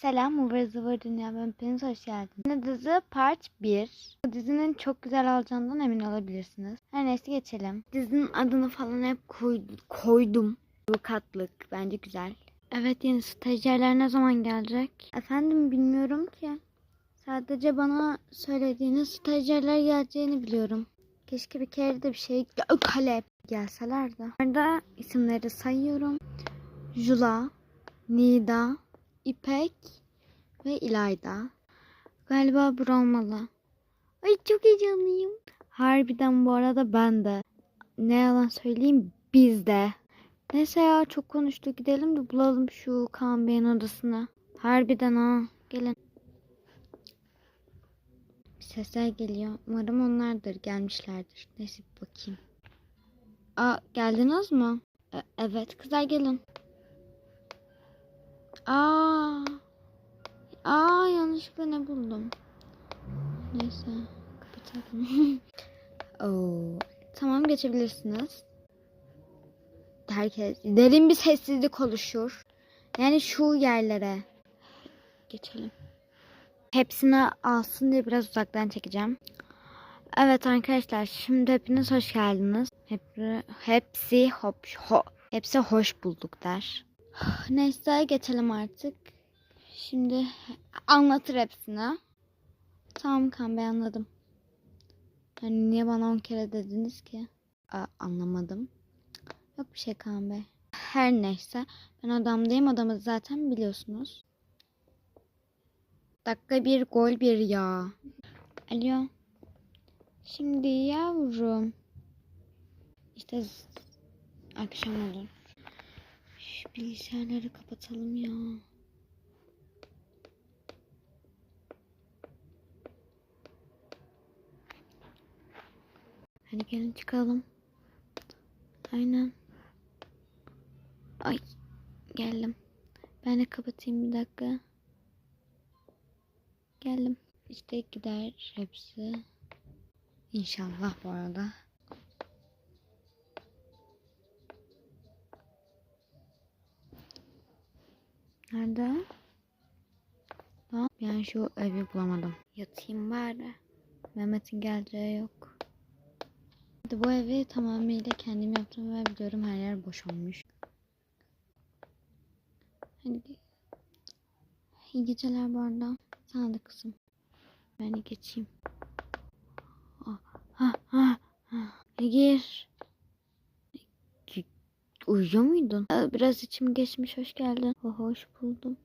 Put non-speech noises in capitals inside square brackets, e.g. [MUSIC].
Selam Uvır Zıvır Dünya ben hepiniz hoş geldiniz. Dizi part 1. Bu dizinin çok güzel olacağından emin olabilirsiniz. Her neyse geçelim. Dizinin adını falan hep koy- koydum. Avukatlık bence güzel. Evet yeni stajyerler ne zaman gelecek? Efendim bilmiyorum ki. Sadece bana söylediğiniz stajyerler geleceğini biliyorum. Keşke bir kere de bir şey kalep gelseler de. Burada isimleri sayıyorum. Jula, Nida, İpek ve İlayda. Galiba bu olmalı. Ay çok heyecanlıyım. Harbiden bu arada ben de. Ne yalan söyleyeyim biz de. Neyse ya çok konuştuk gidelim de bulalım şu Kaan Bey'in odasını. Harbiden ha gelin. Sesler geliyor. Umarım onlardır gelmişlerdir. Neyse bakayım. Aa geldiniz mi? E- evet kızlar gelin. Aa. Aa yanlışlıkla ne buldum? Neyse kapatalım. [LAUGHS] Oo. Tamam geçebilirsiniz. Herkes derin bir sessizlik oluşur. Yani şu yerlere geçelim. Hepsini alsın diye biraz uzaktan çekeceğim. Evet arkadaşlar şimdi hepiniz hoş geldiniz. Hep, hepsi hop, ho, hepsi hoş bulduk der. Neyse geçelim artık. Şimdi anlatır hepsini. Tamam Kan Bey anladım. Hani niye bana on kere dediniz ki? Aa, anlamadım. Yok bir şey Kaan Bey. Her neyse ben odamdayım odamı zaten biliyorsunuz. Dakika bir gol bir ya. Alo. Şimdi yavrum. İşte akşam olur. Bilgisayarları kapatalım ya. Hadi gelin çıkalım. Aynen. Ay geldim. Ben de kapatayım bir dakika. Geldim. İşte gider hepsi. İnşallah bu arada. Nerede? Lan ben şu evi bulamadım. Yatayım bari. Mehmet'in geleceği yok. Hadi bu evi tamamıyla kendim yaptım ve biliyorum her yer boş olmuş. Hadi. İyi geceler bu arada. Sana da kızım. Ben de geçeyim. Ah, ah, ah, ah. Gir. Uyuyor muydun? Aa, Biraz içim geçmiş. Hoş geldin. Oh, hoş buldum.